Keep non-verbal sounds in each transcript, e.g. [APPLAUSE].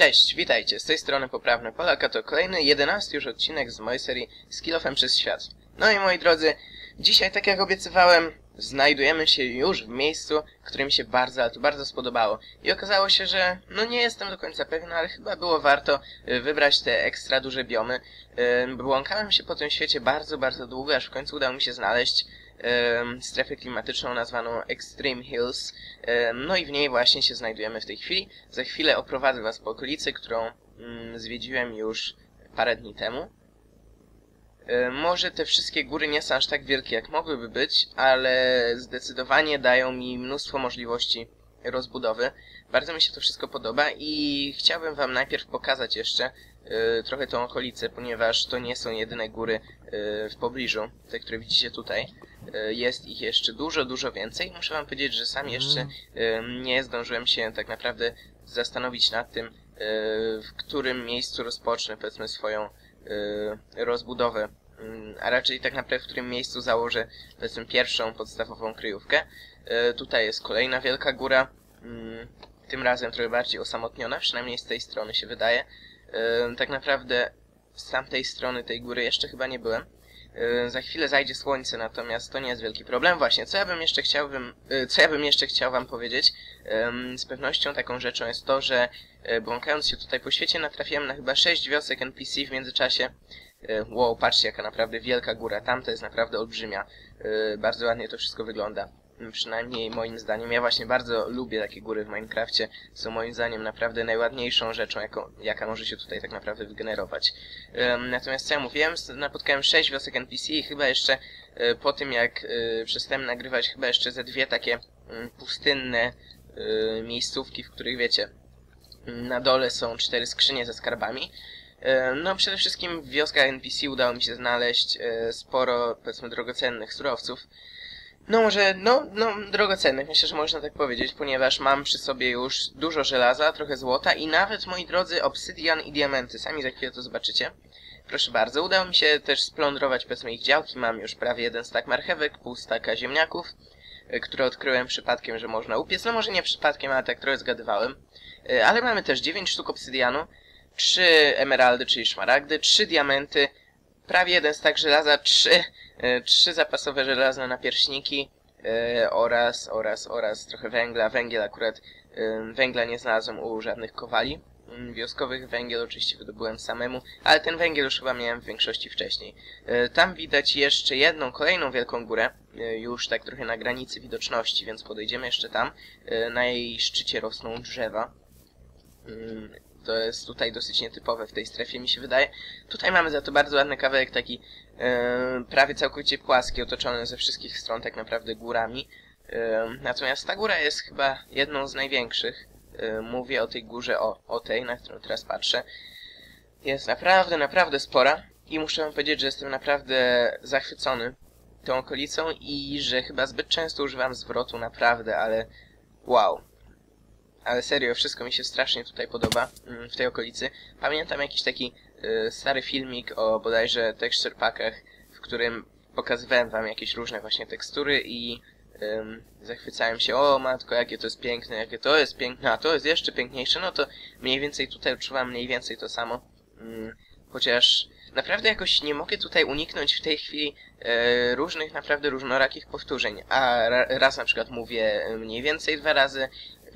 Cześć, witajcie, z tej strony Poprawny Polaka, to kolejny, jedenasty już odcinek z mojej serii Skillofem przez świat. No i moi drodzy, dzisiaj tak jak obiecywałem, znajdujemy się już w miejscu, które mi się bardzo, ale to bardzo spodobało. I okazało się, że no nie jestem do końca pewien, ale chyba było warto y, wybrać te ekstra duże biomy. Y, Błąkałem się po tym świecie bardzo, bardzo długo, aż w końcu udało mi się znaleźć strefę klimatyczną nazwaną Extreme Hills. No i w niej właśnie się znajdujemy w tej chwili. Za chwilę oprowadzę Was po okolicy, którą mm, zwiedziłem już parę dni temu. Może te wszystkie góry nie są aż tak wielkie, jak mogłyby być, ale zdecydowanie dają mi mnóstwo możliwości rozbudowy. Bardzo mi się to wszystko podoba i chciałbym Wam najpierw pokazać jeszcze e, trochę tą okolicę, ponieważ to nie są jedyne góry e, w pobliżu, te, które widzicie tutaj. E, Jest ich jeszcze dużo, dużo więcej. Muszę Wam powiedzieć, że sam jeszcze e, nie zdążyłem się tak naprawdę zastanowić nad tym, e, w którym miejscu rozpocznę, powiedzmy, swoją rozbudowę, Mm, a raczej tak naprawdę w którym miejscu założę, powiedzmy, pierwszą podstawową kryjówkę. Tutaj jest kolejna wielka góra, mm, tym razem trochę bardziej osamotniona, przynajmniej z tej strony się wydaje. Tak naprawdę z tamtej strony tej góry jeszcze chyba nie byłem. E, Za chwilę zajdzie słońce, natomiast to nie jest wielki problem. Właśnie, co ja bym jeszcze chciałbym, e, co ja bym jeszcze chciał wam powiedzieć, em, z pewnością taką rzeczą jest to, że e, błąkając się tutaj po świecie natrafiłem na chyba 6 wiosek NPC w międzyczasie. Wow, patrzcie jaka naprawdę wielka góra, tamta jest naprawdę olbrzymia. Bardzo ładnie to wszystko wygląda. Przynajmniej moim zdaniem. Ja właśnie bardzo lubię takie góry w Minecrafcie. Są moim zdaniem naprawdę najładniejszą rzeczą, jaką, jaka może się tutaj tak naprawdę wygenerować. Em, Natomiast co ja mówiłem, napotkałem 6 wiosek NPC i chyba jeszcze e, po tym jak e, przestałem nagrywać, chyba jeszcze ze dwie takie mm, pustynne e, miejscówki, w których wiecie, na dole są cztery skrzynie ze skarbami. No przede wszystkim w wioskach NPC udało mi się znaleźć sporo, powiedzmy, drogocennych surowców. No może, no, no, drogocennych, myślę, że można tak powiedzieć, ponieważ mam przy sobie już dużo żelaza, trochę złota i nawet, moi drodzy, obsydian i diamenty. Sami za chwilę to zobaczycie. Proszę bardzo, udało mi się też splądrować, powiedzmy, ich działki. Mam już prawie jeden stak marchewek, pół staka ziemniaków, e, które odkryłem przypadkiem, że można upiec. No może nie przypadkiem, ale tak trochę zgadywałem. E, Ale mamy też 9 sztuk obsydianu, 3 emeraldy, czyli szmaragdy, 3 diamenty, prawie jeden stak żelaza, 3, e, 3 zapasowe żelazne napierśniki e, oraz, oraz, oraz trochę węgla. Węgiel akurat, e, węgla nie znalazłem u żadnych kowali. Mm, Wioskowych węgiel oczywiście wydobyłem samemu, ale ten węgiel już chyba miałem w większości wcześniej. Tam widać jeszcze jedną, kolejną wielką górę, już tak trochę na granicy widoczności, więc podejdziemy jeszcze tam. Na jej szczycie rosną drzewa. To jest tutaj dosyć nietypowe w tej strefie, mi się wydaje. Tutaj mamy za to bardzo ładny kawałek taki prawie całkowicie płaski, otoczony ze wszystkich stron tak naprawdę górami. Natomiast ta góra jest chyba jedną z największych. Mówię o tej górze, o, o tej, na którą teraz patrzę. Jest naprawdę, naprawdę spora i muszę wam powiedzieć, że jestem naprawdę zachwycony tą okolicą i że chyba zbyt często używam zwrotu naprawdę, ale wow. Ale serio, wszystko mi się strasznie tutaj podoba mm, w tej okolicy. Pamiętam jakiś taki y, stary filmik o bodajże texture packach, w którym pokazywałem wam jakieś różne właśnie tekstury i ym, zachwycałem się, o matko, jakie to jest piękne, jakie to jest piękne, a to jest jeszcze piękniejsze, no to mniej więcej tutaj odczuwam mniej więcej to samo. Ym, chociaż naprawdę jakoś nie mogę tutaj uniknąć w tej chwili e, różnych naprawdę różnorakich powtórzeń, a ra, raz na przykład mówię mniej więcej dwa razy,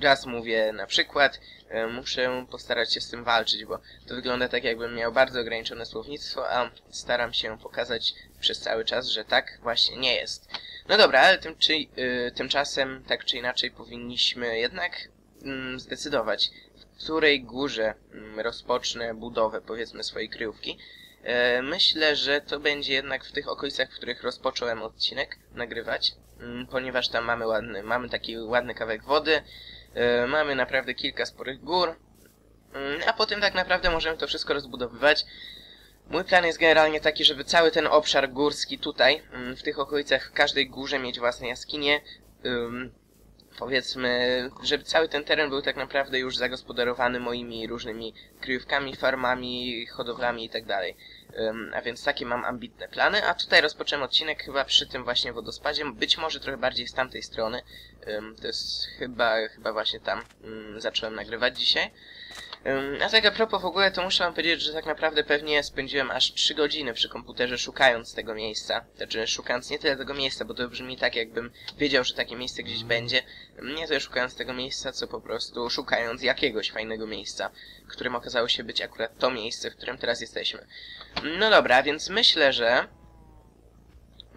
raz mówię na przykład, e, muszę postarać się z tym walczyć, bo to wygląda tak jakbym miał bardzo ograniczone słownictwo, a staram się pokazać przez cały czas, że tak właśnie nie jest. No dobra, ale tym czy, y, tymczasem tak czy inaczej powinniśmy jednak mm, zdecydować, w której górze mm, rozpocznę budowę powiedzmy swojej kryjówki. E, myślę, że to będzie jednak w tych okolicach, w których rozpocząłem odcinek nagrywać, mm, ponieważ tam mamy ładny, mamy taki ładny kawałek wody, e, mamy naprawdę kilka sporych gór, mm, a potem tak naprawdę możemy to wszystko rozbudowywać. Mój plan jest generalnie taki, żeby cały ten obszar górski tutaj, mm, w tych okolicach, w każdej górze mieć własne jaskinie, powiedzmy, żeby cały ten teren był tak naprawdę już zagospodarowany moimi różnymi kryjówkami, farmami, hodowlami i tak. Ym, A więc takie mam ambitne plany, a tutaj rozpocząłem odcinek chyba przy tym właśnie wodospadzie, być może trochę bardziej z tamtej strony. To jest chyba, chyba właśnie tam zacząłem nagrywać dzisiaj. A tak a propos w ogóle, to muszę wam powiedzieć, że tak naprawdę pewnie spędziłem aż 3 godziny przy komputerze szukając tego miejsca. Znaczy szukając nie tyle tego miejsca, bo to brzmi tak jakbym wiedział, że takie miejsce gdzieś będzie. Nie tyle szukając tego miejsca, co po prostu szukając jakiegoś fajnego miejsca, którym okazało się być akurat to miejsce, w którym teraz jesteśmy. No dobra, więc myślę, że...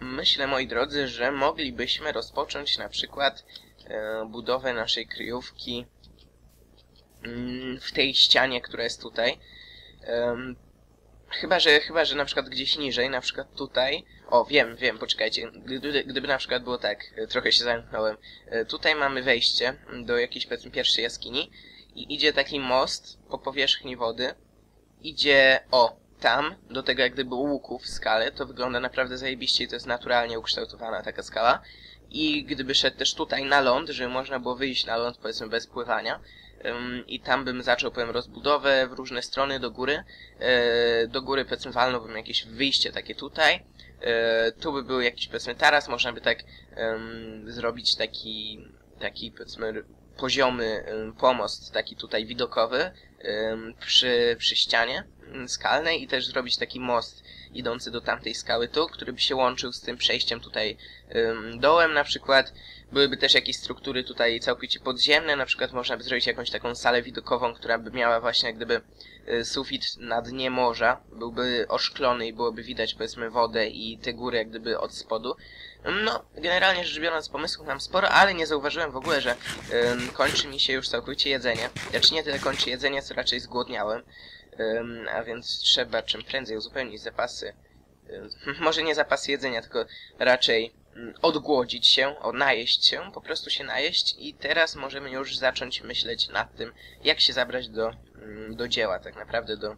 Myślę, moi drodzy, że moglibyśmy rozpocząć na przykład e, budowę naszej kryjówki w tej ścianie, która jest tutaj. Em, chyba, że, chyba, że na przykład gdzieś niżej, na przykład tutaj. O, wiem, wiem, poczekajcie. Gdyby, gdyby na przykład było tak, e, trochę się zamknąłem. E, Tutaj mamy wejście do jakiejś, pierwszej jaskini i idzie taki most po powierzchni wody. Idzie, o, tam, do tego jak gdyby łuku w skale, to wygląda naprawdę zajebiście i to jest naturalnie ukształtowana taka skala. I gdyby szedł też tutaj na ląd, żeby można było wyjść na ląd, powiedzmy, bez pływania, i tam bym zaczął, powiem, rozbudowę w różne strony do góry. E, do góry, powiedzmy, walnąłbym jakieś wyjście takie tutaj. E, tu by był jakiś, powiedzmy, taras, można by tak zrobić taki, taki, powiedzmy, poziomy pomost, taki tutaj widokowy przy, przy ścianie skalnej i też zrobić taki most idący do tamtej skały tu, który by się łączył z tym przejściem tutaj em, dołem na przykład. Byłyby też jakieś struktury tutaj całkowicie podziemne, na przykład można by zrobić jakąś taką salę widokową, która by miała właśnie jak gdyby y, sufit na dnie morza, byłby oszklony i byłoby widać powiedzmy wodę i te góry jak gdyby od spodu. No, generalnie rzecz biorąc pomysłów mam sporo, ale nie zauważyłem w ogóle, że ym, kończy mi się już całkowicie jedzenie. Znaczy nie tyle kończy jedzenie, co raczej zgłodniałem. A więc trzeba czym prędzej uzupełnić zapasy. [LAUGHS] Może nie zapasy jedzenia, tylko raczej mm, odgłodzić się, o, najeść się, po prostu się najeść i teraz możemy już zacząć myśleć nad tym, jak się zabrać do, mm, do dzieła, tak naprawdę do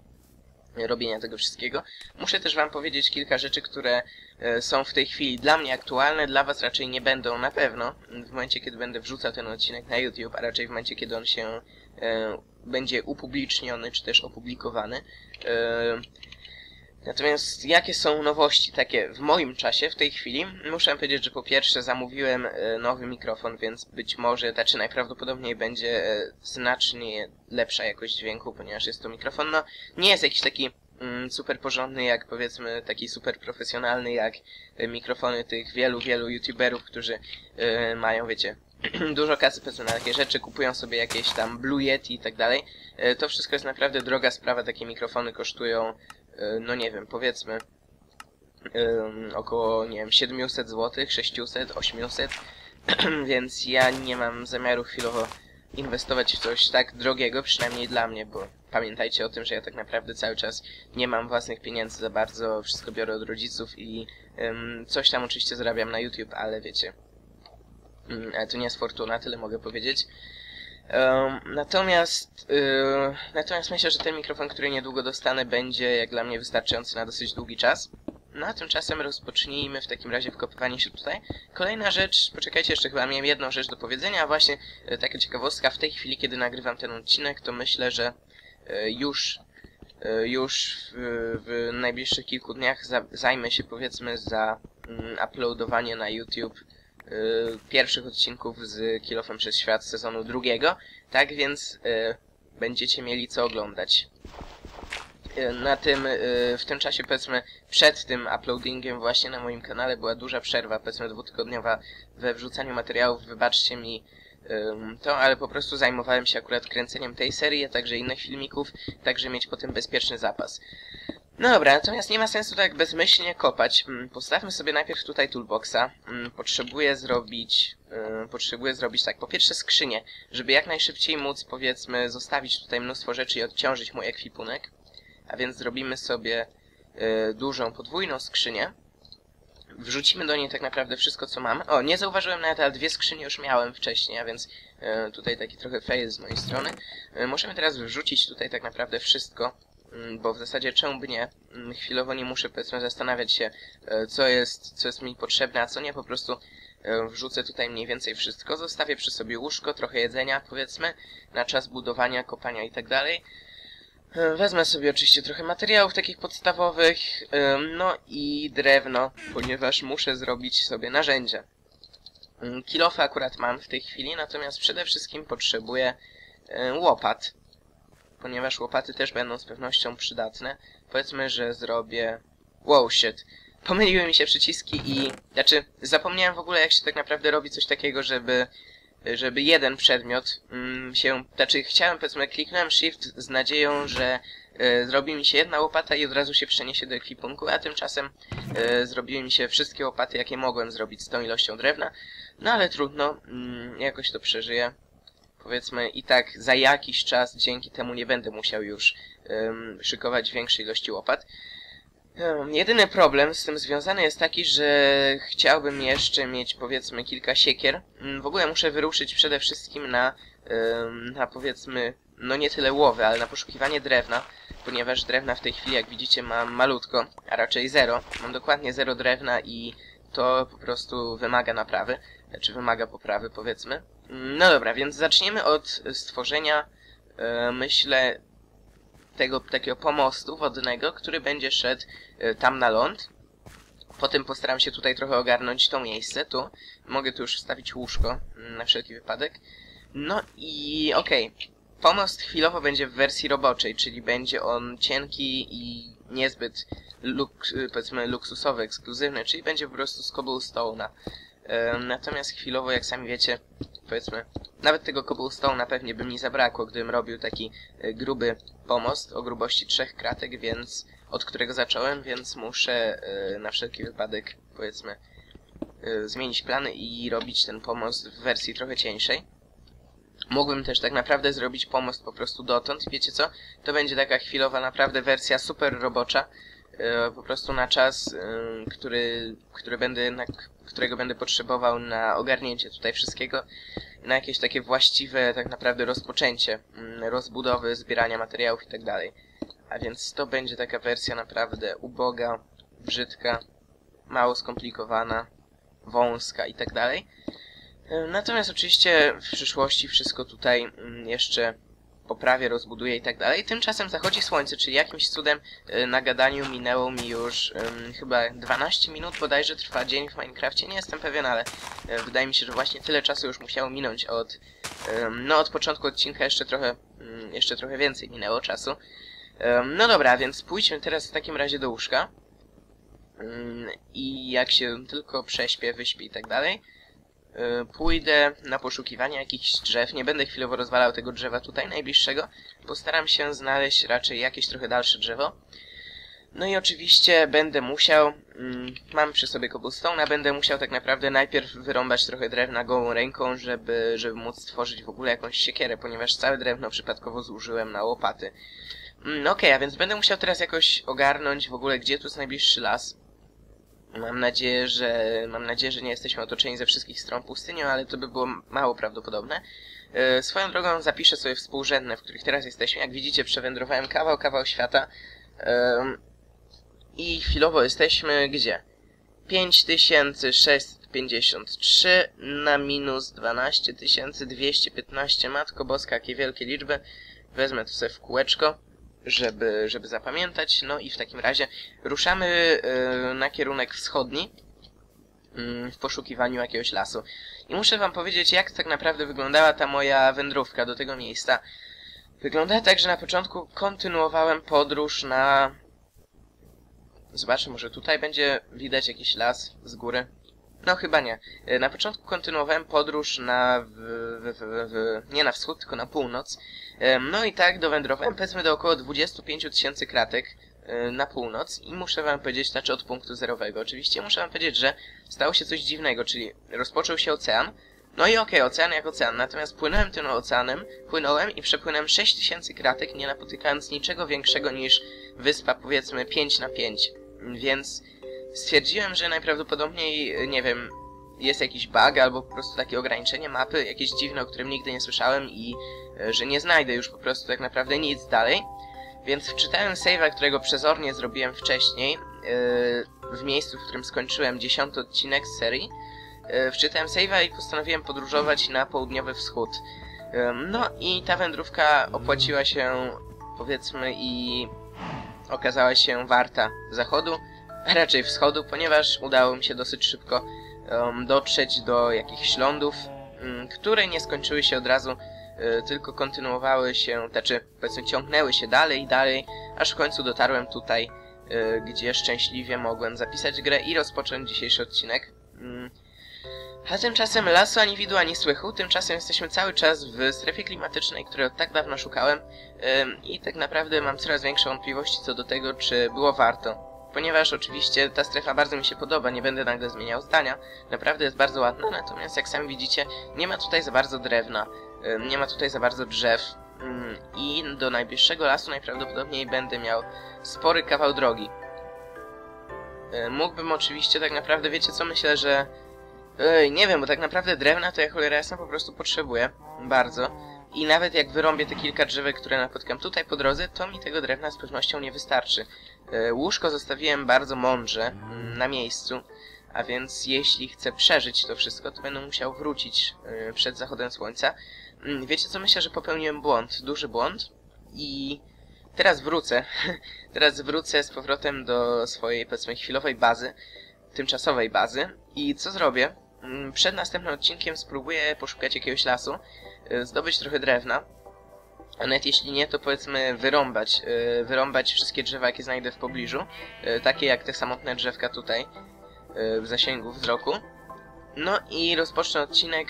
robienia tego wszystkiego. Muszę też wam powiedzieć kilka rzeczy, które e, są w tej chwili dla mnie aktualne, dla was raczej nie będą na pewno, w momencie kiedy będę wrzucał ten odcinek na YouTube, a raczej w momencie kiedy on się będzie upubliczniony, czy też opublikowany. E, Natomiast jakie są nowości takie w moim czasie w tej chwili? Muszę powiedzieć, że po pierwsze zamówiłem e, nowy mikrofon, więc być może, znaczy najprawdopodobniej będzie e, znacznie lepsza jakość dźwięku, ponieważ jest to mikrofon, no nie jest jakiś taki mm, super porządny, jak powiedzmy taki super profesjonalny, jak e, mikrofony tych wielu, wielu youtuberów, którzy e, mają, wiecie, [CLEARS THROAT] dużo kasy powiedzmy na takie rzeczy, kupują sobie jakieś tam Blue Yeti i tak dalej. E, To wszystko jest naprawdę droga sprawa, takie mikrofony kosztują e, no nie wiem, powiedzmy około, nie wiem, 700 zł, 600, 800, więc ja nie mam zamiaru chwilowo inwestować w coś tak drogiego, przynajmniej dla mnie, bo pamiętajcie o tym, że ja tak naprawdę cały czas nie mam własnych pieniędzy za bardzo, wszystko biorę od rodziców i ym, coś tam oczywiście zarabiam na YouTube, ale wiecie, ale to nie jest fortuna, tyle mogę powiedzieć. Um, natomiast, yy, natomiast myślę, że ten mikrofon, który niedługo dostanę, będzie jak dla mnie wystarczający na dosyć długi czas. No a tymczasem rozpocznijmy w takim razie wkopywanie się tutaj. Kolejna rzecz, poczekajcie, jeszcze chyba miałem jedną rzecz do powiedzenia, a właśnie e, taka ciekawostka, w tej chwili, kiedy nagrywam ten odcinek, to myślę, że e, już, e, już w, w najbliższych kilku dniach za, zajmę się powiedzmy za mm, uploadowanie na YouTube y, pierwszych odcinków z Kilofem przez Świat sezonu drugiego, tak więc y, będziecie mieli co oglądać. Y, Na tym, y, w tym czasie powiedzmy przed tym uploadingiem właśnie na moim kanale była duża przerwa, powiedzmy dwutygodniowa we wrzucaniu materiałów, wybaczcie mi to, ale po prostu zajmowałem się akurat kręceniem tej serii, a także innych filmików, także mieć potem bezpieczny zapas. No dobra, natomiast nie ma sensu tak bezmyślnie kopać. Mm, Postawmy sobie najpierw tutaj toolboxa. Mm, Potrzebuję zrobić, yy, potrzebuję zrobić tak, po pierwsze skrzynię, żeby jak najszybciej móc, powiedzmy, zostawić tutaj mnóstwo rzeczy i odciążyć mój ekwipunek. A więc zrobimy sobie yy, dużą, podwójną skrzynię. Wrzucimy do niej tak naprawdę wszystko, co mam. O, nie zauważyłem nawet, ale dwie skrzynie już miałem wcześniej, a więc yy, tutaj taki trochę fail z mojej strony. Możemy teraz wrzucić tutaj tak naprawdę wszystko, bo w zasadzie czemu by nie? Mm, Chwilowo nie muszę powiedzmy zastanawiać się, e, co jest, co jest mi potrzebne, a co nie, po prostu e, wrzucę tutaj mniej więcej wszystko, zostawię przy sobie łóżko, trochę jedzenia powiedzmy, na czas budowania, kopania i tak dalej. E, Wezmę sobie oczywiście trochę materiałów takich podstawowych, no i drewno, ponieważ muszę zrobić sobie narzędzie. Mm, Kilofy akurat mam w tej chwili, natomiast przede wszystkim potrzebuję łopat. Ponieważ łopaty też będą z pewnością przydatne. Powiedzmy, że zrobię... Wow, shit. Pomyliły mi się przyciski i... Znaczy, zapomniałem w ogóle jak się tak naprawdę robi coś takiego, żeby żeby jeden przedmiot mm, się... Znaczy, chciałem, powiedzmy, kliknąłem Shift z nadzieją, że e, zrobi mi się jedna łopata i od razu się przeniesie do ekwipunku, a tymczasem e, zrobiły mi się wszystkie łopaty, jakie mogłem zrobić z tą ilością drewna. No ale trudno, mm, jakoś to przeżyję. Powiedzmy, i tak za jakiś czas dzięki temu nie będę musiał już ym, szykować większej ilości łopat. Jedyny problem z tym związany jest taki, że chciałbym jeszcze mieć powiedzmy kilka siekier. Mm, w ogóle muszę wyruszyć przede wszystkim na, na powiedzmy, no nie tyle łowy, ale na poszukiwanie drewna, ponieważ drewna w tej chwili, jak widzicie, mam malutko, a raczej zero. Mam dokładnie zero drewna i to po prostu wymaga naprawy, czy wymaga poprawy, powiedzmy. No dobra, więc zaczniemy od stworzenia, e, myślę, tego takiego pomostu wodnego, który będzie szedł y, tam na ląd. Potem postaram się tutaj trochę ogarnąć to miejsce, tu. Mogę tu już wstawić łóżko, na wszelki wypadek. No i okej. Okay. Pomost chwilowo będzie w wersji roboczej, czyli będzie on cienki i niezbyt y, powiedzmy luksusowy, ekskluzywny, czyli będzie po prostu z cobblestone'a. Natomiast chwilowo, jak sami wiecie, powiedzmy, nawet tego cobblestone'a pewnie by mi zabrakło, gdybym robił taki e, gruby pomost o grubości trzech kratek, więc od którego zacząłem, więc muszę e, na wszelki wypadek, powiedzmy, e, zmienić plany i robić ten pomost w wersji trochę cieńszej. Mógłbym też tak naprawdę zrobić pomost po prostu dotąd. Wiecie co? To będzie taka chwilowa naprawdę wersja super robocza. Po prostu na czas, który, który będę jednak którego będę potrzebował na ogarnięcie tutaj wszystkiego, na jakieś takie właściwe tak naprawdę rozpoczęcie mm, rozbudowy, zbierania materiałów itd. Tak A więc to będzie taka wersja naprawdę uboga, brzydka, mało skomplikowana, wąska itd. Tak Natomiast oczywiście w przyszłości wszystko tutaj mm, jeszcze poprawię, rozbuduję i tak dalej. Tymczasem zachodzi słońce, czyli jakimś cudem y, na gadaniu minęło mi już um, chyba 12 minut bodajże trwa dzień w Minecrafcie. Nie jestem pewien, ale um, wydaje mi się, że właśnie tyle czasu już musiało minąć od um, no od początku odcinka jeszcze trochę mm, jeszcze trochę więcej minęło czasu. no dobra, więc pójdźmy teraz w takim razie do łóżka. I jak się tylko prześpię, wyśpię i tak dalej, Y, pójdę na poszukiwanie jakichś drzew. Nie będę chwilowo rozwalał tego drzewa tutaj najbliższego. Postaram się znaleźć raczej jakieś trochę dalsze drzewo. No i oczywiście będę musiał, mm, mam przy sobie cobblestone'a, będę musiał tak naprawdę najpierw wyrąbać trochę drewna gołą ręką, żeby, żeby móc stworzyć w ogóle jakąś siekierę, ponieważ całe drewno przypadkowo zużyłem na łopaty. Mm, Okej, okay, a więc będę musiał teraz jakoś ogarnąć w ogóle, gdzie tu jest najbliższy las. Mam nadzieję, że mam nadzieję, że nie jesteśmy otoczeni ze wszystkich stron pustynią, ale to by było mało prawdopodobne. E, swoją drogą zapiszę sobie współrzędne, w których teraz jesteśmy. Jak widzicie, przewędrowałem kawał, kawał świata. I chwilowo jesteśmy gdzie? 5653 na minus 12215. Matko boska, jakie wielkie liczby. Wezmę to sobie w kółeczko żeby, żeby zapamiętać. No i w takim razie ruszamy yy, na kierunek wschodni yy, w poszukiwaniu jakiegoś lasu. I muszę wam powiedzieć, jak tak naprawdę wyglądała ta moja wędrówka do tego miejsca. Wyglądała tak, że na początku kontynuowałem podróż na... Zobaczę, może tutaj będzie widać jakiś las z góry. No chyba nie. E, na początku kontynuowałem podróż na... W, w, w, nie na wschód, tylko na północ. No i tak dowędrowałem powiedzmy do około 25 tysięcy kratek na północ i muszę wam powiedzieć, znaczy od punktu zerowego oczywiście, muszę wam powiedzieć, że stało się coś dziwnego, czyli rozpoczął się ocean, no i okej, okay, ocean jak ocean, natomiast płynąłem tym oceanem, płynąłem i przepłynąłem 6000 kratek, nie napotykając niczego większego niż wyspa powiedzmy 5 na 5 więc stwierdziłem, że najprawdopodobniej, nie wiem, jest jakiś bug albo po prostu takie ograniczenie mapy, jakieś dziwne, o którym nigdy nie słyszałem i e, że nie znajdę już po prostu tak naprawdę nic dalej. Więc wczytałem save'a, którego przezornie zrobiłem wcześniej, yy, w miejscu, w którym skończyłem dziesiąty odcinek z serii. Yy, wczytałem save'a i postanowiłem podróżować na południowy wschód. Yy, no i ta wędrówka opłaciła się, powiedzmy, i okazała się warta zachodu, a raczej wschodu, ponieważ udało mi się dosyć szybko um, dotrzeć do jakichś lądów, um, które nie skończyły się od razu e, tylko kontynuowały się, znaczy powiedzmy ciągnęły się dalej i dalej, aż w końcu dotarłem tutaj, e, gdzie szczęśliwie mogłem zapisać grę i rozpocząć dzisiejszy odcinek. Mm. A tymczasem lasu ani widu, ani słychu, tymczasem jesteśmy cały czas w strefie klimatycznej, której od tak dawna szukałem ym, i tak naprawdę mam coraz większe wątpliwości co do tego, czy było warto. Ponieważ oczywiście ta strefa bardzo mi się podoba, nie będę nagle zmieniał zdania, naprawdę jest bardzo ładna, natomiast jak sami widzicie, nie ma tutaj za bardzo drewna, nie ma tutaj za bardzo drzew i do najbliższego lasu najprawdopodobniej będę miał spory kawał drogi. Ym, mógłbym oczywiście tak naprawdę, wiecie co, myślę, że nie wiem, bo tak naprawdę drewna to ja cholera jasna po prostu potrzebuję. Bardzo. I nawet jak wyrąbię te kilka drzewek, które napotkam tutaj po drodze, to mi tego drewna z pewnością nie wystarczy. E, łóżko zostawiłem bardzo mądrze mm, na miejscu, a więc jeśli chcę przeżyć to wszystko, to będę musiał wrócić e, przed zachodem słońca. Mm, wiecie co, myślę, że popełniłem błąd, duży błąd i teraz wrócę. [LAUGHS] teraz wrócę z powrotem do swojej, powiedzmy, chwilowej bazy, tymczasowej bazy i co zrobię? Mm, przed następnym odcinkiem spróbuję poszukać jakiegoś lasu, zdobyć trochę drewna, a nawet jeśli nie, to powiedzmy wyrąbać, y, wyrąbać wszystkie drzewa, jakie znajdę w pobliżu, y, takie jak te samotne drzewka tutaj, w zasięgu wzroku. No i rozpocznę odcinek,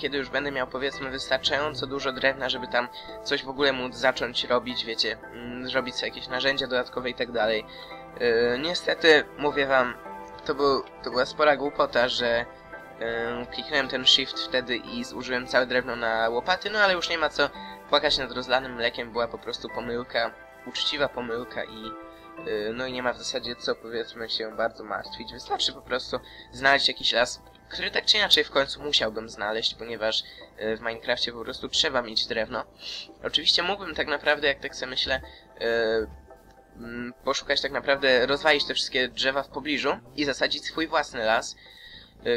kiedy już będę miał powiedzmy wystarczająco dużo drewna, żeby tam coś w ogóle móc zacząć robić, wiecie, mm, zrobić sobie jakieś narzędzia dodatkowe i tak dalej. Niestety, mówię wam, to, był, to była spora głupota, że kliknąłem ten shift wtedy i zużyłem całe drewno na łopaty, no ale już nie ma co płakać nad rozlanym mlekiem, była po prostu pomyłka, uczciwa pomyłka i yy, no i nie ma w zasadzie co powiedzmy się bardzo martwić. Wystarczy po prostu znaleźć jakiś las, który tak czy inaczej w końcu musiałbym znaleźć, ponieważ yy, w Minecrafcie po prostu trzeba mieć drewno. Oczywiście mógłbym tak naprawdę, jak tak sobie myślę, yy, Mm, poszukać tak naprawdę, rozwalić te wszystkie drzewa w pobliżu i zasadzić swój własny las, y,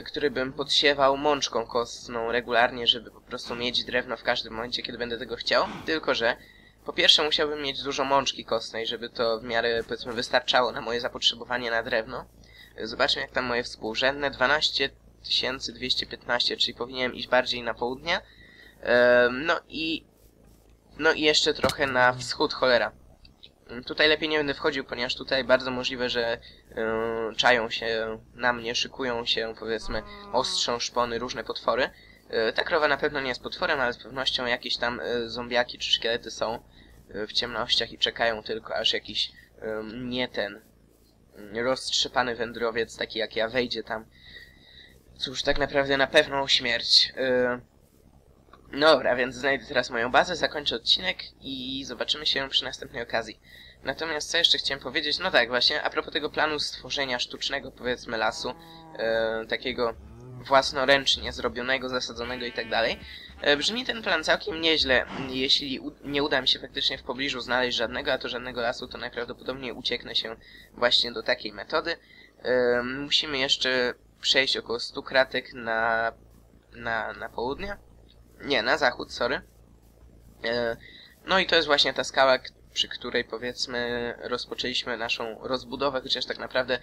który bym podsiewał mączką kostną regularnie, żeby po prostu mieć drewno w każdym momencie, kiedy będę tego chciał. Tylko, że po pierwsze musiałbym mieć dużo mączki kostnej, żeby to w miarę, powiedzmy, wystarczało na moje zapotrzebowanie na drewno. Y, zobaczmy, jak tam moje współrzędne. 12 215, czyli powinienem iść bardziej na południe. No i... No i jeszcze trochę na wschód, cholera. Tutaj lepiej nie będę wchodził, ponieważ tutaj bardzo możliwe, że yy, czają się na mnie, szykują się, powiedzmy, ostrzą szpony, różne potwory. Yy, ta krowa na pewno nie jest potworem, ale z pewnością jakieś tam yy, zombiaki czy szkielety są yy, w ciemnościach i czekają tylko, aż jakiś yy, nie ten yy, roztrzepany wędrowiec, taki jak ja, wejdzie tam. Cóż, tak naprawdę na pewną śmierć. Yy, Dobra, więc znajdę teraz moją bazę, zakończę odcinek i zobaczymy się przy następnej okazji. Natomiast co jeszcze chciałem powiedzieć? No tak, właśnie, a propos tego planu stworzenia sztucznego, powiedzmy, lasu, e, takiego własnoręcznie zrobionego, zasadzonego i tak dalej, e, brzmi ten plan całkiem nieźle. Jeśli nie uda mi się faktycznie w pobliżu znaleźć żadnego, a to żadnego lasu, to najprawdopodobniej ucieknę się właśnie do takiej metody. E, musimy jeszcze przejść około 100 kratek na, na, na południe nie, na zachód, sorry. E, no i to jest właśnie ta skała, przy której powiedzmy rozpoczęliśmy naszą rozbudowę, chociaż tak naprawdę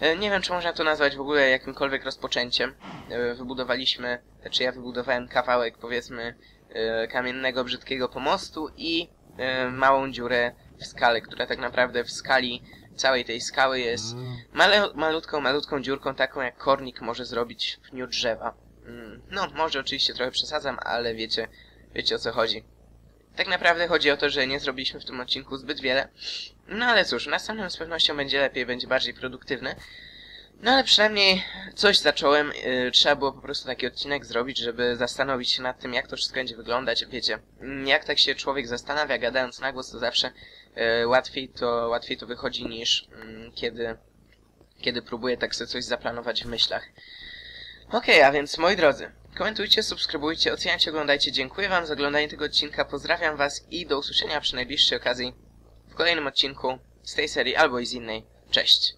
e, nie wiem, czy można to nazwać w ogóle jakimkolwiek rozpoczęciem. E, wybudowaliśmy, znaczy ja wybudowałem kawałek powiedzmy kamiennego, brzydkiego pomostu i małą dziurę w skale, która tak naprawdę w skali całej tej skały jest male, malutką, malutką dziurką, taką jak kornik może zrobić w dniu drzewa. Mm, no, może oczywiście trochę przesadzam, ale wiecie, wiecie o co chodzi. Tak naprawdę chodzi o to, że nie zrobiliśmy w tym odcinku zbyt wiele. No ale cóż, następnym z pewnością będzie lepiej, będzie bardziej produktywny. No ale przynajmniej coś zacząłem. Yy, trzeba było po prostu taki odcinek zrobić, żeby zastanowić się nad tym, jak to wszystko będzie wyglądać. Wiecie, mm, jak tak się człowiek zastanawia, gadając na głos, to zawsze yy, łatwiej, to, łatwiej to wychodzi niż yy, kiedy, kiedy próbuje tak sobie coś zaplanować w myślach. Okej, okay, a więc moi drodzy, komentujcie, subskrybujcie, oceniajcie, oglądajcie. Dziękuję wam za oglądanie tego odcinka, pozdrawiam was i do usłyszenia przy najbliższej okazji w kolejnym odcinku z tej serii albo i z innej. Cześć!